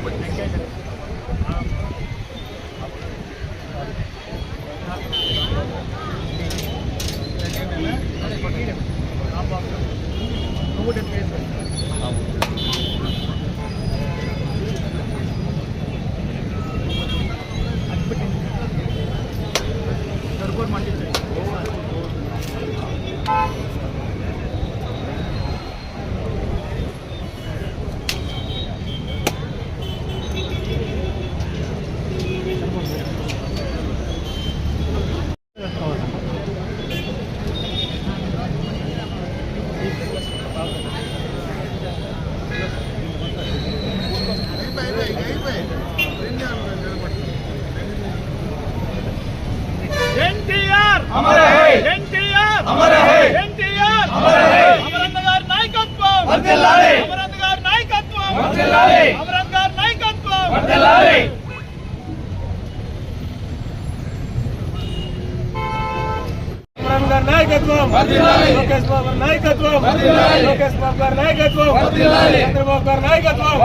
Спасибо. చంద్రబాబు గారి నాయకత్వం.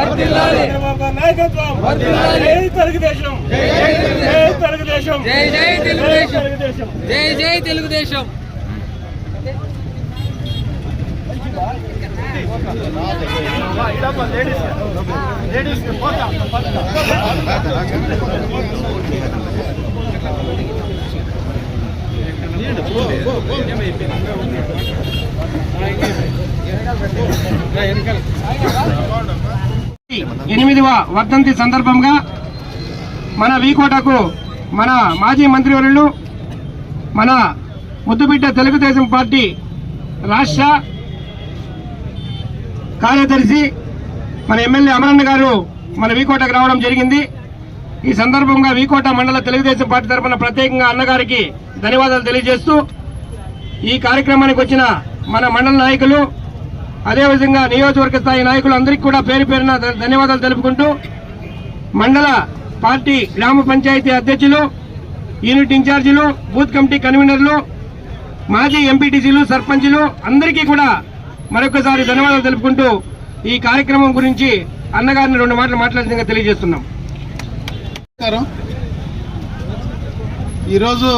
చంద్రబాబు గారి నాయకత్వం. జై తెలుగుదేశం జై జై తెలుగుదేశం. జై తెలుగుదేశం జై జై తెలుగుదేశం. జై జై తెలుగుదేశం ఎనిమిదవ వర్ధంతి సందర్భంగా మన వీకోటకు మన మాజీ మంత్రివర్యులు మన ముద్దుబిడ్డ తెలుగుదేశం పార్టీ రాష్ట్ర కార్యదర్శి మన ఎమ్మెల్యే అమరన్న గారు మన వీకోటకు రావడం జరిగింది. ఈ సందర్భంగా వీకోట మండల తెలుగుదేశం పార్టీ తరఫున ప్రత్యేకంగా అన్నగారికి ధన్యవాదాలు తెలియజేస్తూ ఈ కార్యక్రమానికి వచ్చిన మన మండల నాయకులు అదేవిధంగా నియోజకవర్గ స్థాయి నాయకులు అందరికీ కూడా పేరు పేరున ధన్యవాదాలు తెలుపుకుంటూ మండల పార్టీ గ్రామ పంచాయతీ అధ్యక్షులు యూనిట్ ఇన్ఛార్జీలు బూత్ కమిటీ కన్వీనర్లు మాజీ ఎంపీటీసీలు సర్పంచులు అందరికీ కూడా మరొకసారి ధన్యవాదాలు తెలుపుకుంటూ ఈ కార్యక్రమం గురించి అన్నగారిని రెండు మాటలు మాట్లాడిందిగా తెలియజేస్తున్నాం. నమస్కారం. ఈరోజు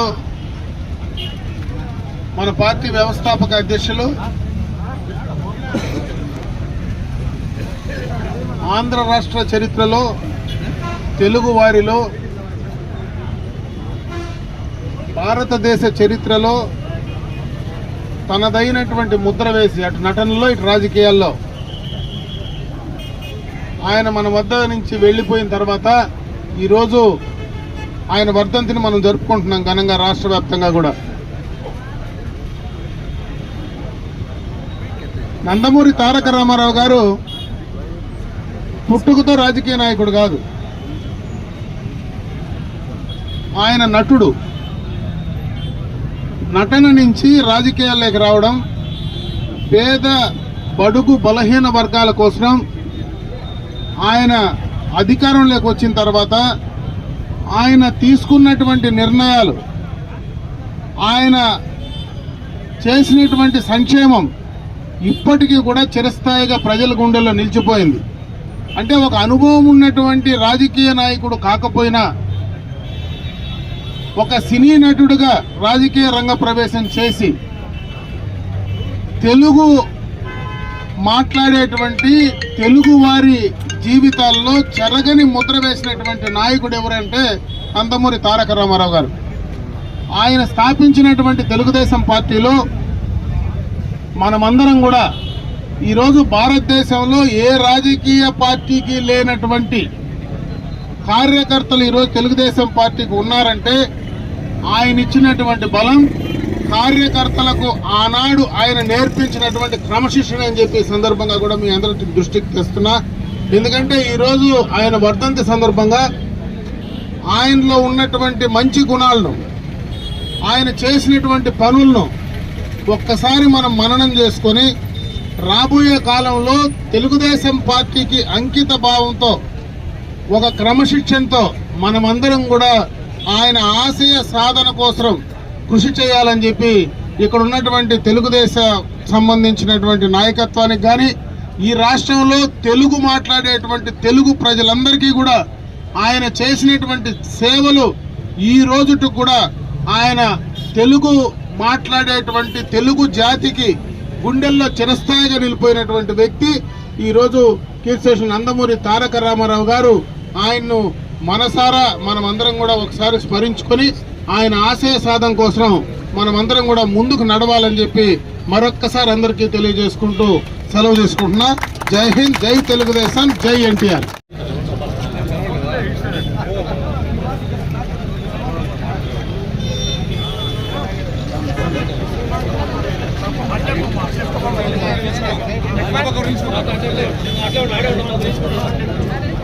మన పార్టీ వ్యవస్థాపక అధ్యక్షులు ఆంధ్ర రాష్ట్ర చరిత్రలో తెలుగు వారిలో భారతదేశ చరిత్రలో తనదైనటువంటి ముద్ర వేసి అటు నటనలో ఇటు రాజకీయాల్లో ఆయన మన వద్ద నుంచి వెళ్ళిపోయిన తర్వాత ఈరోజు ఆయన వర్ధంతిని మనం జరుపుకుంటున్నాం ఘనంగా రాష్ట్ర వ్యాప్తంగా కూడా. నందమూరి తారక రామారావు గారు పుట్టుకతో రాజకీయ నాయకుడు కాదు. ఆయన నటుడు. నటన నుంచి రాజకీయాల్లోకి రావడం పేద బడుగు బలహీన వర్గాల కోసం ఆయన అధికారంలోకి వచ్చిన తర్వాత ఆయన తీసుకున్నటువంటి నిర్ణయాలు ఆయన చేసినటువంటి సంక్షేమం ఇప్పటికీ కూడా చిరస్థాయిగా ప్రజల గుండెల్లో నిలిచిపోయింది. అంటే ఒక అనుభవం ఉన్నటువంటి రాజకీయ నాయకుడు కాకపోయినా ఒక సినీ నటుడుగా రాజకీయ రంగ ప్రవేశం చేసి తెలుగు మాట్లాడేటువంటి తెలుగు వారి జీవితాల్లో చెరగని ముద్ర వేసినటువంటి నాయకుడు ఎవరంటే నందమూరి తారక రామారావు గారు. ఆయన స్థాపించినటువంటి తెలుగుదేశం పార్టీలో మనమందరం కూడా ఈరోజు భారతదేశంలో ఏ రాజకీయ పార్టీకి లేనటువంటి కార్యకర్తలు ఈరోజు తెలుగుదేశం పార్టీకి ఉన్నారంటే ఆయన ఇచ్చినటువంటి బలం కార్యకర్తలకు ఆనాడు ఆయన నేర్పించినటువంటి క్రమశిక్షణ అని చెప్పి సందర్భంగా కూడా మీ అందరి దృష్టికి తెస్తున్నా. ఎందుకంటే ఈరోజు ఆయన వర్ధంతి సందర్భంగా ఆయనలో ఉన్నటువంటి మంచి గుణాలను ఆయన చేసినటువంటి పనులను ఒక్కసారి మనం మననం చేసుకొని రాబోయే కాలంలో తెలుగుదేశం పార్టీకి అంకిత భావంతో ఒక క్రమశిక్షణతో మనమందరం కూడా ఆయన ఆశయ సాధన కోసం కృషి చేయాలని చెప్పి ఇక్కడ ఉన్నటువంటి తెలుగుదేశ సంబంధించినటువంటి నాయకత్వానికి కానీ ఈ రాష్ట్రంలో తెలుగు మాట్లాడేటువంటి తెలుగు ప్రజలందరికీ కూడా ఆయన చేసినటువంటి సేవలు ఈ రోజుకు కూడా ఆయన తెలుగు మాట్లాడేటువంటి తెలుగు జాతికి గుండెల్లో చిరస్థాయిగా నిలిపోయినటువంటి వ్యక్తి. ఈరోజు కీర్తిశేషులు నందమూరి తారక రామారావు గారు ఆయన్ను మనసారా మనమందరం కూడా ఒకసారి స్మరించుకొని ఆయన ఆశయ సాధన కోసం మనమందరం కూడా ముందుకు నడవాలని చెప్పి మరొక్కసారి అందరికీ తెలియజేసుకుంటూ సెలవు తీసుకుంటున్నా జై హింద్ జై తెలుగుదేశం జై ఎన్టీఆర్.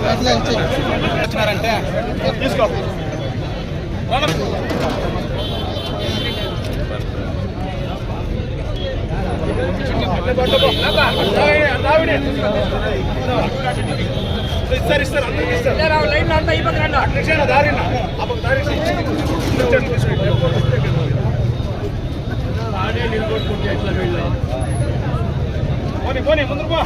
వచ్చినారంటే? తీసుకో. ఇస్తారు ఇస్తారు అందరికి ఇస్తారు లైన్ అంతా ఈ పక్కన అట్లా దారి దారి ఆడే నిలబడుకుంటే ఎట్లా వెళ్ళాలి పోనీ పోనీ ముందుకు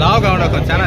లావుగా ఉండకు చాలా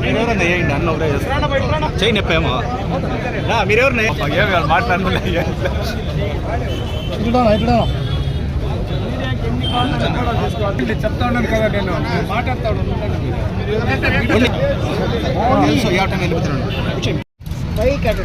మీరెవరన్నా వేయండి అన్న ఒకటే చేయి నొప్పేమో రా మీరెవరన్నా ఏమి మాట్లాడుతున్నా చెప్తా ఉన్నాను కదా నేను మాట్లాడతా ఎన్టీఆర్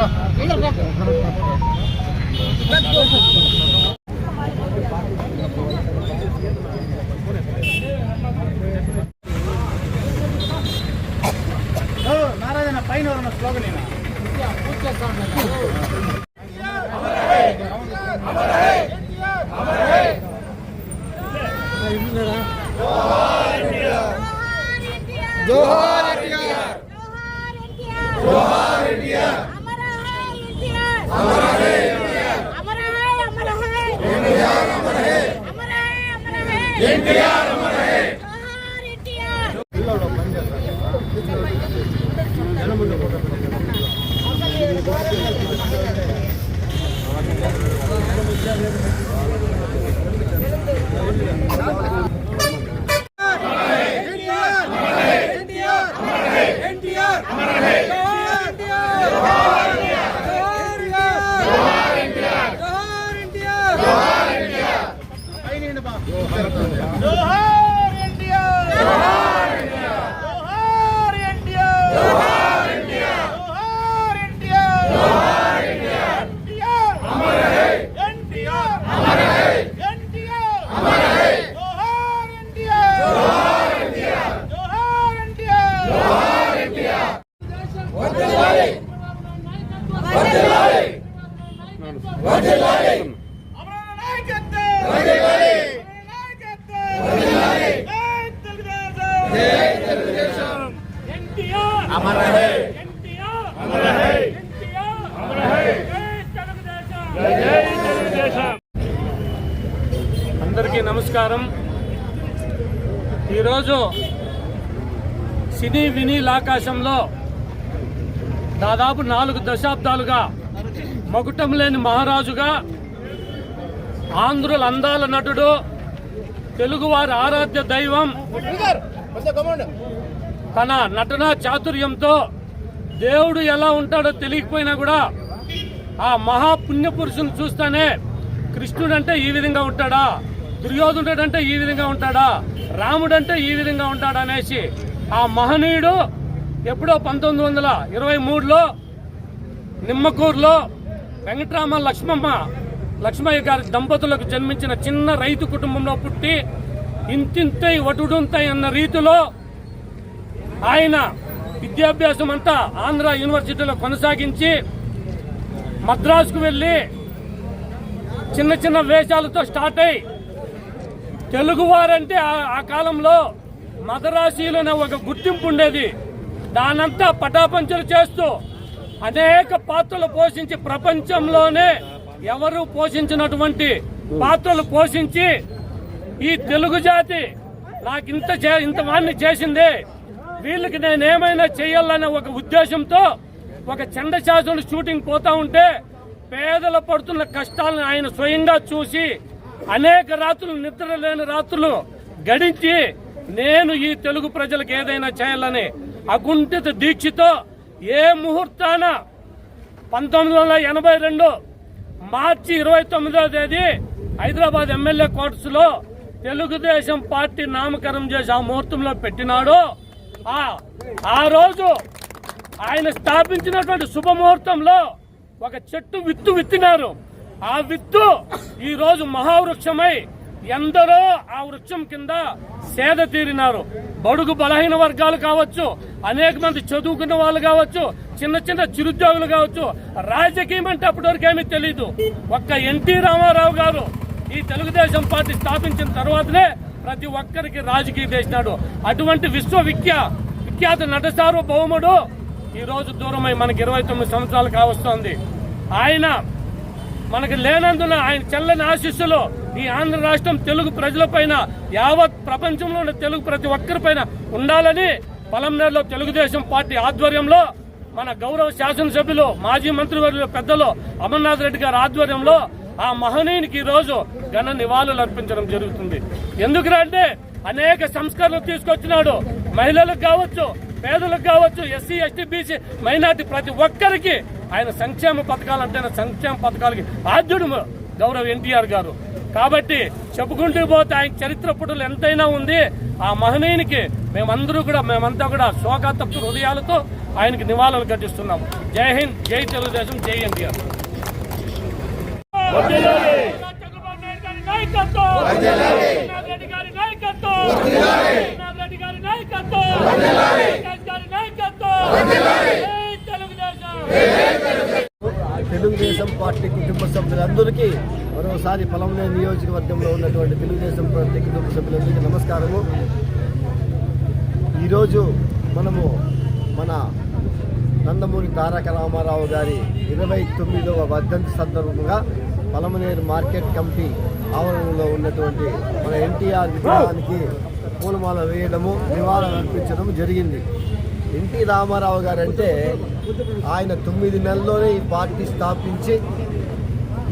Thank you. NPR నమస్కారం. ఈరోజు సినీ వినీల్ ఆకాశంలో దాదాపు నాలుగు దశాబ్దాలుగా మకుటం లేని మహారాజుగా ఆంధ్రుల అందాల నటుడు తెలుగువారి ఆరాధ్య దైవం తన నటన చాతుర్యంతో దేవుడు ఎలా ఉంటాడో తెలియకపోయినా కూడా ఆ మహాపుణ్యపురుషుని చూస్తేనే కృష్ణుడంటే ఈ విధంగా ఉంటాడా? దుర్యోధనుడంటే ఈ విధంగా ఉంటాడా? రాముడంటే ఈ విధంగా ఉంటాడా అనేసి ఆ మహనీయుడు ఎప్పుడో పంతొమ్మిది వందల ఇరవై మూడులో నిమ్మకూరులో వెంకటరామ లక్ష్మమ్మ లక్ష్మయ్య గారి దంపతులకు జన్మించిన చిన్న రైతు కుటుంబంలో పుట్టి ఇంతింతై వటుడుంతై అన్న రీతిలో ఆయన విద్యాభ్యాసం అంతా ఆంధ్ర యూనివర్సిటీలో కొనసాగించి మద్రాసుకు వెళ్ళి చిన్న చిన్న వేషాలతో స్టార్ట్ అయి తెలుగువారంటే ఆ- ఆ కాలంలో మదరాశీలనే ఒక గుర్తింపు ఉండేది. దానంతా పటాపంచలు చేస్తూ అనేక పాత్రలు పోషించి ప్రపంచంలోనే ఎవరు పోషించినటువంటి పాత్రలు పోషించి ఈ తెలుగు జాతి నాకు ఇంత చే- ఇంత వాణ్ణి చేసింది. వీళ్ళకి నేను ఏమైనా చేయాలనే ఒక ఉద్దేశంతో ఒక చండశాసన షూటింగ్ పోతా ఉంటే పేదలు పడుతున్న కష్టాలను ఆయన స్వయంగా చూసి అనేక రాత్రులు నిద్ర లేని రాత్రులు గడించి నేను ఈ తెలుగు ప్రజలకు ఏదైనా చేయాలని అకుంఠిత దీక్షతో ఏ ముహూర్తాన పంతొమ్మిది వందల ఎనభై రెండు మార్చి ఇరవై తొమ్మిదవ తేదీ హైదరాబాద్ ఎమ్మెల్యే కోర్ట్స్లో తెలుగుదేశం పార్టీ నామకరణం చేసి ఆ ముహూర్తంలో పెట్టినాడు. ఆ ఆ రోజు ఆయన స్థాపించినటువంటి శుభముహూర్తంలో ఒక చెట్టు విత్తు విత్తినారు. ఆ విత్తు ఈ రోజు మహావృక్షమై ఎందరో ఆ వృక్షం కింద సేద తీరినారు. బడుగు బలహీన వర్గాలు కావచ్చు అనేక మంది చదువుకున్న వాళ్ళు కావచ్చు చిన్న చిన్న చిరుద్యోగులు కావచ్చు రాజకీయం అంటే అప్పటివరకు ఏమీ తెలియదు ఒక్క ఎన్టీ రామారావు గారు ఈ తెలుగుదేశం పార్టీ స్థాపించిన తర్వాతనే ప్రతి ఒక్కరికి రాజకీయం చేసినాడు. అటువంటి విశ్వవిఖ్య విఖ్యాత నట సార్వభౌముడు ఈ రోజు దూరమై మనకి ఇరవై తొమ్మిది సంవత్సరాలు కావస్తోంది. ఆయన మనకు లేనందున ఆయన చల్లని ఆశీస్సులు ఈ ఆంధ్ర రాష్ట్రం తెలుగు ప్రజలపైన యావత్ ప్రపంచంలో ఉన్న తెలుగు ప్రతి ఒక్కరిపైన ఉండాలని పలంనేరులో తెలుగుదేశం పార్టీ ఆధ్వర్యంలో మన గౌరవ శాసనసభ్యులు మాజీ మంత్రివర్యులు పెద్దలు అమర్నాథ్ రెడ్డి గారి ఆధ్వర్యంలో ఆ మహనీయునికి ఈరోజు రోజు ఘన నివాళులు అర్పించడం జరుగుతుంది. ఎందుకంటే అనేక సంస్కరణలు తీసుకొచ్చినాడు. మహిళలకు కావచ్చు పేదలకు కావచ్చు ఎస్సీ ఎస్టీ బీసీ మైనార్టీ ప్రతి ఒక్కరికి ఆయన సంక్షేమ పథకాలు అంటే సంక్షేమ పథకాలకి ఆద్యుడు గౌరవ్ ఎన్టీఆర్ గారు. కాబట్టి చెప్పుకుంటూ పోతే ఆయన చరిత్ర పుటలు ఎంతైనా ఉంది. ఆ మహనీయునికి మేమందరూ కూడా మేమంతా కూడా శోకాతప్త హృదయాలతో ఆయనకి నివాళులు ఘటిస్తున్నాం జై హింద్ జై తెలుగుదేశం జై ఎన్టీఆర్. నాయకత్వం జగన్మోహన్ రెడ్డి గారి నాయకత్వం జగన్మోహన్ రెడ్డి గారి నాయకత్వం జగన్ గారి నాయకత్వం జై తెలుగుదేశం పార్టీ కుటుంబ సభ్యులందరికీ మరోసారి పొలంలో నియోజకవర్గంలో ఉన్నటువంటి తెలుగుదేశం పార్టీ కుటుంబ సభ్యులందరికీ నమస్కారము. ఈరోజు మనము మన నందమూరి తారక రామారావు గారి ఇరవై తొమ్మిదవ వర్ధంతి సందర్భంగా పలమనేరు మార్కెట్ కమిటీ ఆవరణలో ఉన్నటువంటి మన ఎన్టీఆర్ విగ్రహానికి పూలమాల వేయడము నివాళులు అర్పించడం జరిగింది. ఎన్టీ రామారావు గారు అంటే ఆయన తొమ్మిది నెలల్లోనే ఈ పార్టీ స్థాపించి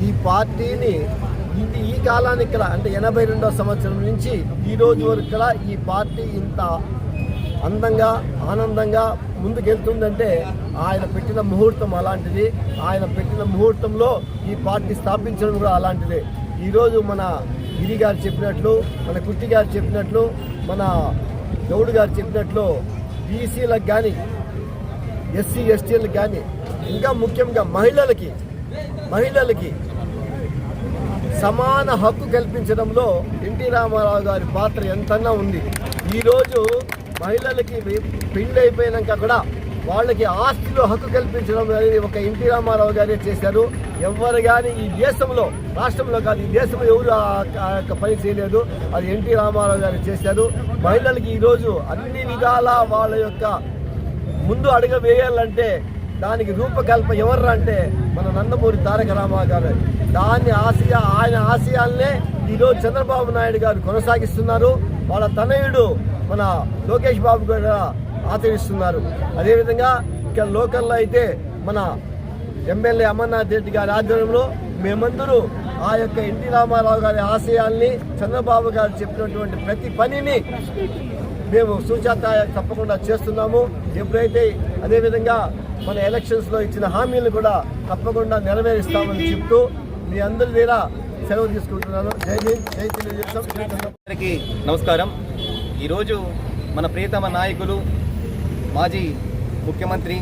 ఈ పార్టీని ఇది ఈ కాలానికి ఇక్కడ అంటే ఎనభై రెండవ సంవత్సరం నుంచి ఈ రోజు వరకు కూడా ఈ పార్టీ ఇంత అందంగా ఆనందంగా ముందుకెళ్తుందంటే ఆయన పెట్టిన ముహూర్తం అలాంటిది. ఆయన పెట్టిన ముహూర్తంలో ఈ పార్టీ స్థాపించడం కూడా అలాంటిది. ఈరోజు మన గిరి గారు చెప్పినట్లు మన కుట్టి గారు చెప్పినట్లు మన గౌడ్ గారు చెప్పినట్లు బీసీలకు కానీ ఎస్సీ ఎస్టీలకు కానీ ఇంకా ముఖ్యంగా మహిళలకి మహిళలకి సమాన హక్కు కల్పించడంలో ఎన్టీ రామారావు గారి పాత్ర ఎంతన్నా ఉంది. ఈరోజు మహిళలకి పెళ్ళి అయిపోయినాక కూడా వాళ్ళకి ఆస్తిలో హక్కు కల్పించడం అనేది ఒక ఎన్టీ రామారావు గారే చేశారు. ఎవరు కానీ ఈ దేశంలో రాష్ట్రంలో కాదు ఈ దేశంలో ఎవరు ఆ- యొక్క పని చేయలేదు. అది ఎన్టీ రామారావు గారు చేశారు. మహిళలకి ఈరోజు అన్ని విధాల వాళ్ళ యొక్క ముందు అడుగు వేయాలంటే దానికి రూపకల్ప ఎవరు అంటే మన నందమూరి తారక రామారావు గారు. దాన్ని ఆశయ ఆయన ఆశయాలనే ఈరోజు చంద్రబాబు నాయుడు గారు కొనసాగిస్తున్నారు. వాళ్ళ తనయుడు మన లోకేష్ బాబు కూడా ఆచరిస్తున్నారు. అదేవిధంగా ఇక్కడ లోకల్లో అయితే మన ఎమ్మెల్యే అమర్నాథ్ రెడ్డి గారి ఆధ్వర్యంలో మేమందరూ ఆ యొక్క ఎన్టీ రామారావు గారి ఆశయాల్ని చంద్రబాబు గారు చెప్పినటువంటి ప్రతి పనిని మేము సూచాత తప్పకుండా చేస్తున్నాము. ఎప్పుడైతే అదేవిధంగా మన ఎలక్షన్స్లో ఇచ్చిన హామీలను కూడా తప్పకుండా నెరవేరుస్తామని చెప్తూ మీ అందరి మీద సెలవు తీసుకుంటున్నాను. జై హింద్ జై తెలుగుదేశం నమస్కారం. ఈరోజు మన ప్రియతమ నాయకులు మాజీ ముఖ్యమంత్రి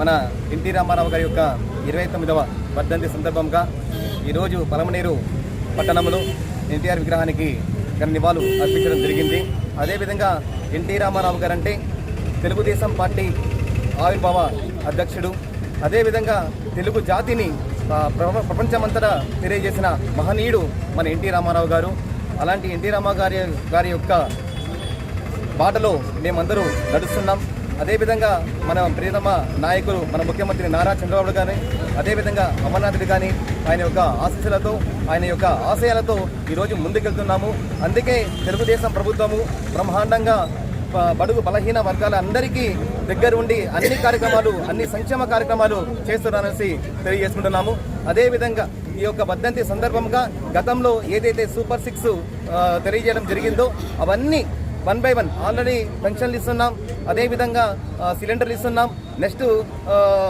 మన ఎన్టీ రామారావు గారి యొక్క ఇరవై తొమ్మిదవ వర్ధంతి సందర్భంగా ఈరోజు పలమనేరు పట్టణంలో ఎన్టీఆర్ విగ్రహానికి ఘన నివాళులు అర్పించడం జరిగింది. అదేవిధంగా ఎన్టీ రామారావు గారు అంటే తెలుగుదేశం పార్టీ ఆవిర్భావ అధ్యక్షుడు. అదేవిధంగా తెలుగు జాతిని ప్రపంచమంతటా తెలియజేసిన మహనీయుడు మన ఎన్టీ రామారావు గారు. అలాంటి ఎన్టీ రామారావు గారి గారి యొక్క బాటలో మేమందరూ నడుస్తున్నాం. అదేవిధంగా మన ప్రియతమ నాయకులు మన ముఖ్యమంత్రి నారా చంద్రబాబు కానీ అదేవిధంగా అమర్నాథుడు కానీ ఆయన యొక్క ఆశీస్సులతో ఆయన యొక్క ఆశయాలతో ఈరోజు ముందుకెళ్తున్నాము. అందుకే తెలుగుదేశం ప్రభుత్వము బ్రహ్మాండంగా బడుగు బలహీన వర్గాల అందరికీ దగ్గర ఉండి అన్ని కార్యక్రమాలు అన్ని సంక్షేమ కార్యక్రమాలు చేస్తున్నారనేసి తెలియజేసుకుంటున్నాము. అదేవిధంగా ఈ యొక్క వర్ధంతి సందర్భంగా గతంలో ఏదైతే సూపర్ సిక్స్ తెలియజేయడం జరిగిందో అవన్నీ వన్ బై వన్. ఆల్రెడీ పెన్షన్లు ఇస్తున్నాం అదేవిధంగా సిలిండర్లు ఇస్తున్నాం నెక్స్ట్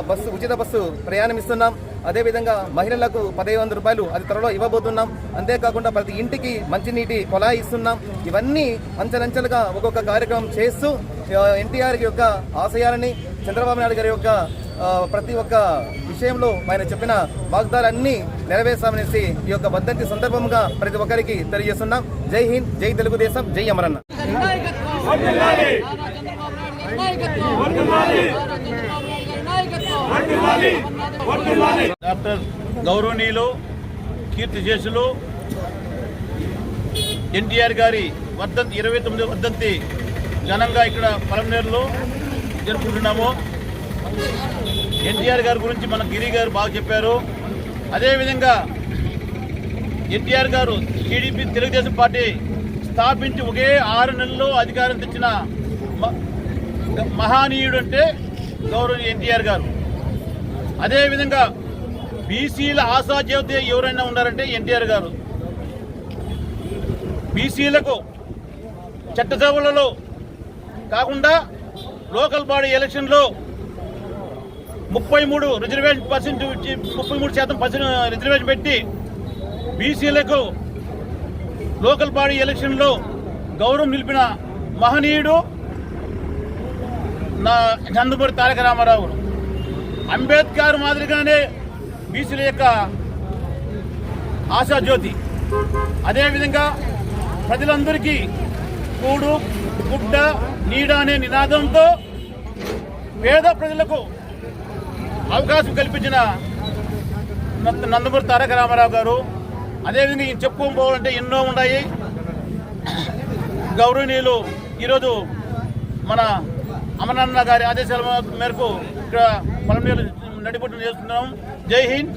బస్సు ఉచిత బస్సు ప్రయాణం ఇస్తున్నాం. అదేవిధంగా మహిళలకు పదహైదు వందల రూపాయలు అది త్వరలో ఇవ్వబోతున్నాం. అంతేకాకుండా ప్రతి ఇంటికి మంచినీటి కొలా ఇస్తున్నాం. ఇవన్నీ అంచెలంచెలుగా ఒక్కొక్క కార్యక్రమం చేస్తూ ఎన్టీఆర్ యొక్క ఆశయాలని చంద్రబాబు నాయుడు గారి యొక్క ప్రతి ఒక్క విషయంలో ఆయన చెప్పిన వాగ్దాలన్నీ నెరవేర్చామనేసి ఈ యొక్క వర్ధంతి సందర్భంగా ప్రతి ఒక్కరికి తెలియజేస్తున్నాం. జై హింద్ జై తెలుగుదేశం జై అమరన్న. డాక్టర్ గౌరవనీయులు కీర్తి చేసులు ఎన్టీఆర్ గారి వర్ధంతి ఇరవై తొమ్మిది వర్ధంతి ఘనంగా ఇక్కడ పలమనేరులో జరుపుకుంటున్నాము. ఎన్టీఆర్ గారి గురించి మన గిరి గారు బాగా చెప్పారు. అదేవిధంగా ఎన్టీఆర్ గారు టీడీపీ తెలుగుదేశం పార్టీ స్థాపించి ఒకే ఆరు నెలల్లో అధికారం తెచ్చిన మ- మహానీయుడు అంటే గౌరవ ఎన్టీఆర్ గారు. అదేవిధంగా బీసీల ఆశాజ్యోతి ఎవరైనా ఉన్నారంటే ఎన్టీఆర్ గారు. బీసీలకు చట్టసభలలో కాకుండా లోకల్ బాడీ ఎలక్షన్లో ముప్పై మూడు రిజర్వేషన్ పర్సెంట్ ముప్పై మూడు శాతం పర్సెంట్ రిజర్వేషన్ పెట్టి బీసీలకు లోకల్ బాడీ ఎలక్షన్లో గౌరవం నిలిపిన మహనీయుడు నా నందమూరి తారక రామారావు. అంబేద్కర్ మాదిరిగానే బీసీల యొక్క ఆశాజ్యోతి. అదేవిధంగా ప్రజలందరికీ కూడు గుడ్డ నీడ అనే నినాదంతో పేద ప్రజలకు అవకాశం కల్పించిన నందమూరి తారక రామారావు గారు. అదేవిధంగా ఈయన చెప్పుకోవాలంటే ఎన్నో ఉన్నాయి. గౌరవనీయులు ఈరోజు మన అమరనాన్న గారి ఆదేశాల మేరకు ఇక్కడ పొలం నడిపట్టు చేస్తున్నాం. జై హింద్.